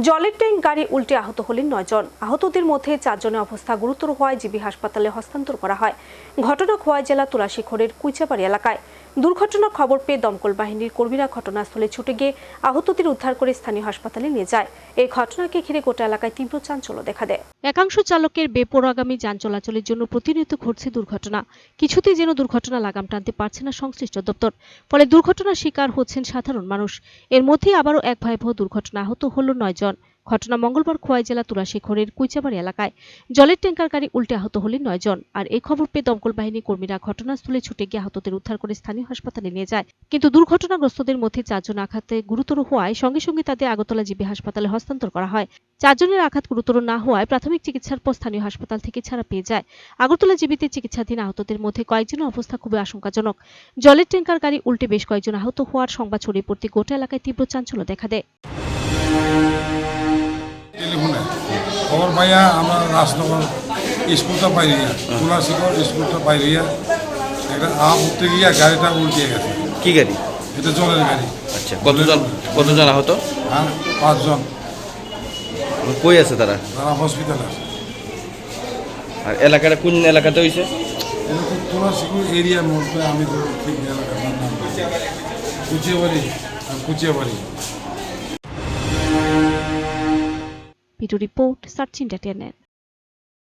জলের ট্যাঙ্ক গাড়ি উল্টে আহত হলেন নয়জন আহতদের মধ্যে চারজনের অবস্থা গুরুতর হওয়ায় জিবি হাসপাতালে হস্তান্তর করা হয়। ঘটনা খোয়াই জেলা তুলাশিখরের কুইচাবাড়ি এলাকায়। দুর্ঘটনার খবর পেয়ে দমকল বাহিনীর কর্মীরা ঘটনাস্থলে ছুটে গিয়ে আহতদের উদ্ধার করে স্থানীয় হাসপাতালে নিয়ে যায়। এই ঘটনাকে ঘিরে গোটা এলাকায় তীব্র চাঞ্চল্য দেখা দেয়। একাংশ চালকের বেপরোয়াগামী যান চলাচলের জন্য প্রতিনিয়ত ঘটছে দুর্ঘটনা। কিছুতেই যেন দুর্ঘটনা লাগাম টানতে পারছে না সংশ্লিষ্ট দপ্তর। ফলে দুর্ঘটনার শিকার হচ্ছেন সাধারণ মানুষ। এর মধ্যেই আবারও এক ভয়াবহ দুর্ঘটনা আহত হল নয় জন। ঘটনা মঙ্গলবার খোয়াই জেলা তুলাশিখরের কুইচাবাড়ি এলাকায়। জলের ট্যাঙ্কার গাড়ি উল্টে আহত হলেন নয় জন। আর এই খবর পেয়ে দমকল বাহিনী কর্মীরা ঘটনাস্থলে ছুটে গিয়ে আহতদের উদ্ধার করে স্থানীয় হাসপাতালে নিয়ে যায়। কিন্তু দুর্ঘটনাগ্রস্তদের মধ্যে চারজন আঘাতে গুরুতর হওয়ায় সঙ্গে সঙ্গে তাদের আগরতলা জিবি হাসপাতালে হস্তান্তর করা হয়। চারজনের আঘাত গুরুতর না হওয়ায় প্রাথমিক চিকিৎসার পর স্থানীয় হাসপাতাল থেকে ছাড়া পেয়ে যায়। আগরতলা জিবিতে চিকিৎসাধীন আহতদের মধ্যে কয়েকজনের অবস্থা খুবই আশঙ্কাজনক। জলের ট্যাঙ্কার গাড়ি উল্টে বেশ কয়েকজন আহত হওয়ার সংবাদ ছড়িয়ে পড়তে গোটা এলাকায় তীব্র চাঞ্চল্য দেখা দেয়। টেলিফোনে খবর পাইয়া আমরা রাজনগর স্কুলটা পাইরিয়া তুলাশিকর স্কুলটা পাইরিয়া একটা আম উঠতে গিয়া গাড়িটা উল্টে গেছে। কি গাড়ি? এটা জলের গাড়ি। আচ্ছা কতজন কতজন আহত? আর পাঁচজন। কই আছে তারা? তারা হসপিটালে আছে। আর এলাকাটা কোন এলাকাতে হয়েছে তুলাশিকর এরিয়ার মধ্যে আমি ঠিক এলাকার নাম। কুচিয়াবাড়ি কুচিয়াবাড়ি। to report Sachin Tetianen.